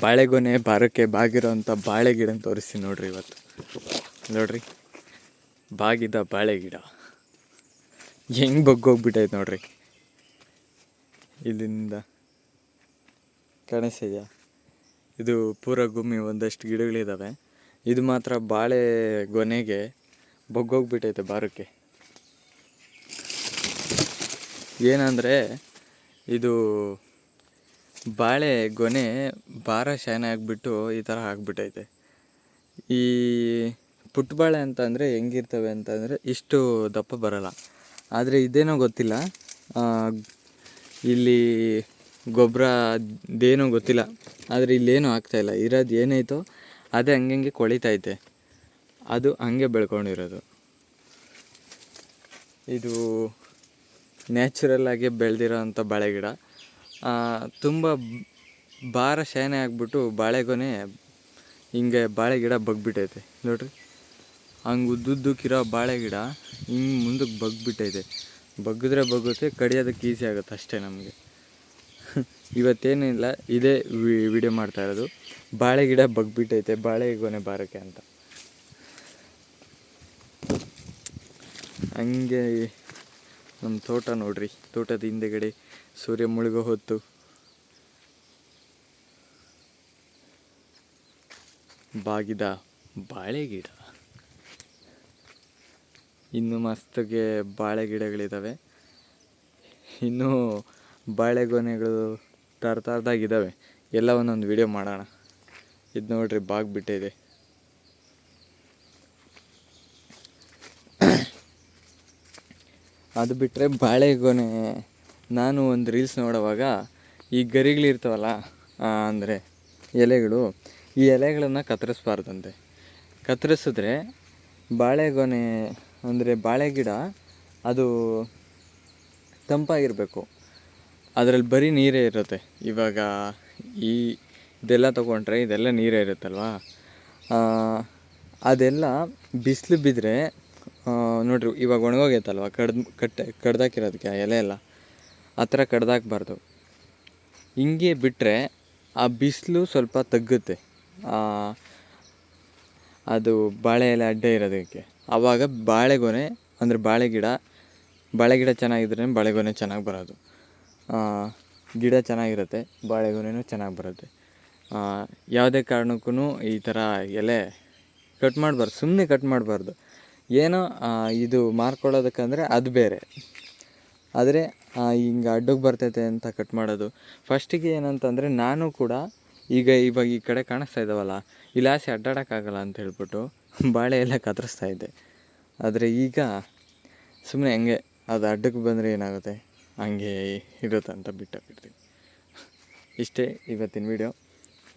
ಬಾಳೆಗೊನೆ ಬಾರಕ್ಕೆ ಬಾಗಿರೋಂಥ ಬಾಳೆ ಗಿಡ ತೋರಿಸ್ತೀನಿ ನೋಡ್ರಿ ಇವತ್ತು. ನೋಡ್ರಿ, ಬಾಗಿದ ಬಾಳೆ ಗಿಡ. ಹೆಂಗೆ ಬಗ್ಗೋಗ್ಬಿಟ್ಟೈತೆ ನೋಡ್ರಿ. ಇಲ್ಲಿಂದ ಕಾಣಿಸ್ತಿದ್ಯಾ ಇದು ಪೂರ ಗುಮ್ಮಿ ಒಂದಷ್ಟು ಗಿಡಗಳಿದ್ದಾವೆ ಇದು ಮಾತ್ರ ಬಾಳೆ ಗೊನೆಗೆ ಬಗ್ಗೋಗ್ಬಿಟ್ಟೈತೆ ಬಾರಕ್ಕೆ. ಏನಂದರೆ, ಇದು ಬಾಳೆ ಗೊನೆ ಭಾರ ಶೈನ್ ಆಗಿಬಿಟ್ಟು ಈ ಥರ ಆಗಿಬಿಟ್ಟೈತೆ ಈ ಪುಟ್ಟ ಬಾಳೆ ಅಂತ ಹೆಂಗಿರ್ತವೆ ಅಂತಂದರೆ ಇಷ್ಟು ದಪ್ಪ ಬರಲ್ಲ. ಆದರೆ ಇದೇನೋ ಗೊತ್ತಿಲ್ಲ. ಇಲ್ಲಿ ಗೊಬ್ಬರ ಅದೇನೋ ಗೊತ್ತಿಲ್ಲ. ಆದರೆ ಇಲ್ಲೇನೂ ಆಗ್ತಾಯಿಲ್ಲ ಇರೋದು ಏನೈತೋ ಅದೇ ಹಂಗೆ ಕೊಳಿತೈತೆ. ಅದು ಹಂಗೆ ಬೆಳ್ಕೊಂಡಿರೋದು. ಇದು ನ್ಯಾಚುರಲ್ ಆಗಿ ಬೆಳೆದಿರೋ ಅಂಥ ಬಾಳೆ ಗಿಡ. ತುಂಬ ಭಾರ ಶೈನೆ ಆಗಿಬಿಟ್ಟು ಬಾಳೆಗೊನೆ ಹಿಂಗೆ ಬಾಳೆ ಗಿಡ ಬಗ್ಬಿಟ್ಟೈತೆ. ನೋಡ್ರಿ? ಹಂಗೆ ಉದ್ದುದ್ದಕ್ಕಿರೋ ಬಾಳೆ ಗಿಡ ಹಿಂಗೆ ಮುಂದಕ್ಕೆ ಬಗ್ಬಿಟ್ಟೈತೆ. ಬಗ್ಗಿದ್ರೆ ಬಗ್ಗುತ್ತೆ, ಕಡಿಯೋದಕ್ಕೆ ಈಸಿ ಆಗುತ್ತೆ ಅಷ್ಟೇ ನಮಗೆ. ಇವತ್ತೇನಿಲ್ಲ ಇದೇ ವಿಡಿಯೋ ಮಾಡ್ತಾ ಇರೋದು. ಬಾಳೆ ಗಿಡ ಬಗ್ಬಿಟ್ಟೈತೆ ಬಾಳೆಗೊನೆ ಬಾರಕ್ಕೆ ಅಂತ. ಹಂಗೆ ನಮ್ಮ ತೋಟ ನೋಡ್ರಿ, ತೋಟದ ಹಿಂದೆಗಡೆ ಸೂರ್ಯ ಮುಳುಗೋ ಹೊತ್ತು. ಬಾಗಿದ ಬಾಳೆ ಗಿಡ ಇನ್ನು ಮಸ್ತಗೆ ಬಾಳೆ ಗಿಡಗಳಿದ್ದಾವೆ ಇನ್ನೂ ಬಾಳೆಗೊನೆಗಳು ತರ್ತಾರ್ದಾಗಿದ್ದಾವೆ ಎಲ್ಲ ಒಂದೊಂದು ವಿಡಿಯೋ ಮಾಡೋಣ. ಇದು ನೋಡ್ರಿ, ಬಾಗ್ಬಿಟ್ಟಿದೆ. ಅದು ಬಿಟ್ಟರೆ ಬಾಳೆಗೊನೆ ನಾನು ಒಂದು ರೀಲ್ಸ್ ನೋಡುವಾಗ ಈ ಗರಿಗಳಿರ್ತಾವಲ್ಲ ಅಂದರೆ ಎಲೆಗಳು, ಈ ಎಲೆಗಳನ್ನು ಕತ್ತರಿಸ್ಬಾರ್ದಂತೆ. ಕತ್ತರಿಸಿದ್ರೆ ಬಾಳೆಗೊನೆ ಅಂದರೆ ಬಾಳೆ ಗಿಡ ಅದು ತಂಪಾಗಿರಬೇಕು. ಅದರಲ್ಲಿ ಬರೀ ನೀರೇ ಇರುತ್ತೆ. ಇವಾಗ ಈ ಇದೆಲ್ಲ ತೊಗೊಂಡ್ರೆ ಇದೆಲ್ಲ ನೀರೇ ಇರುತ್ತಲ್ವಾ? ಅದೆಲ್ಲ ಬಿಸಿಲು ಬಿದ್ದರೆ ನೋಡ್ರಿ, ಇವಾಗ ಒಣಗೋಗೈತಲ್ವ? ಕಡ್ದು, ಕಟ್, ಕಡ್ದಾಕಿರೋದಕ್ಕೆ, ಆ ಎಲೆ ಎಲ್ಲ? ಆ ಥರ ಕಡ್ದಾಕಬಾರ್ದು. ಹಿಂಗೆ ಬಿಟ್ಟರೆ ಆ ಬಿಸಿಲು ಸ್ವಲ್ಪ ತಗ್ಗುತ್ತೆ. ಅದು ಬಾಳೆ ಎಲೆ ಅಡ್ಡ ಇರೋದಕ್ಕೆ. ಆವಾಗ ಬಾಳೆಗೊನೆ, ಅಂದರೆ ಬಾಳೆ ಗಿಡ ಬಾಳೆ ಗಿಡ ಚೆನ್ನಾಗಿದ್ರೆ ಬಾಳೆಗೊನೆ ಚೆನ್ನಾಗಿ ಬರೋದು. ಗಿಡ ಚೆನ್ನಾಗಿರುತ್ತೆ, ಬಾಳೆಗೊನೆನೂ ಚೆನ್ನಾಗಿ ಬರುತ್ತೆ. ಯಾವುದೇ ಕಾರಣಕ್ಕೂ ಈ ಥರ ಎಲೆ ಕಟ್ ಮಾಡಬಾರ್ದು ಸುಮ್ಮನೆ ಕಟ್ ಮಾಡಬಾರ್ದು. ಏನೋ ಇದು ಮಾರ್ಕೊಳ್ಳೋದಕ್ಕಂದರೆ ಅದು ಬೇರೆ. ಆದರೆ ಹಿಂಗೆ ಅಡ್ಡಕ್ಕೆ ಬರ್ತೈತೆ ಅಂತ ಕಟ್ ಮಾಡೋದು. ಫಸ್ಟಿಗೆ ಏನಂತಂದರೆ ನಾನು ಕೂಡ ಈಗ ಇವಾಗ ಈ ಕಡೆ ಕಾಣಿಸ್ತಾ ಇದ್ದಾವಲ್ಲ ಇಲಾಸಿ ಅಡ್ಡಾಡೋಕ್ಕಾಗಲ್ಲ ಅಂತ ಹೇಳ್ಬಿಟ್ಟು ಬಾಳೆ ಎಲ್ಲ ಕತ್ತರಿಸ್ತಾ ಇದ್ದೆ. ಆದರೆ ಈಗ ಸುಮ್ಮನೆ ಹಂಗೆ ಅದು ಅಡ್ಡಕ್ಕೆ ಬಂದರೆ ಏನಾಗುತ್ತೆ? ಹಂಗೆ ಇರುತ್ತಂತ ಅಂತ ಬಿಡ್ತೀನಿ. ಇಷ್ಟೇ ಇವತ್ತಿನ ವಿಡಿಯೋ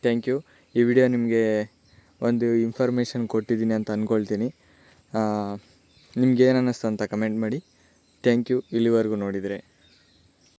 ಥ್ಯಾಂಕ್ ಯು ಈ ವಿಡಿಯೋ ನಿಮಗೆ ಒಂದು ಇನ್ಫಾರ್ಮೇಷನ್ ಕೊಟ್ಟಿದ್ದೀನಿ ಅಂತ ಅಂದ್ಕೊಳ್ತೀನಿ ನಿಮ್ಗೆ ಏನು ಅನ್ನಿಸ್ತು ಅಂತ ಕಮೆಂಟ್ ಮಾಡಿ. ಥ್ಯಾಂಕ್ ಯು ಇಲ್ಲಿವರೆಗೂ ನೋಡಿದರೆ.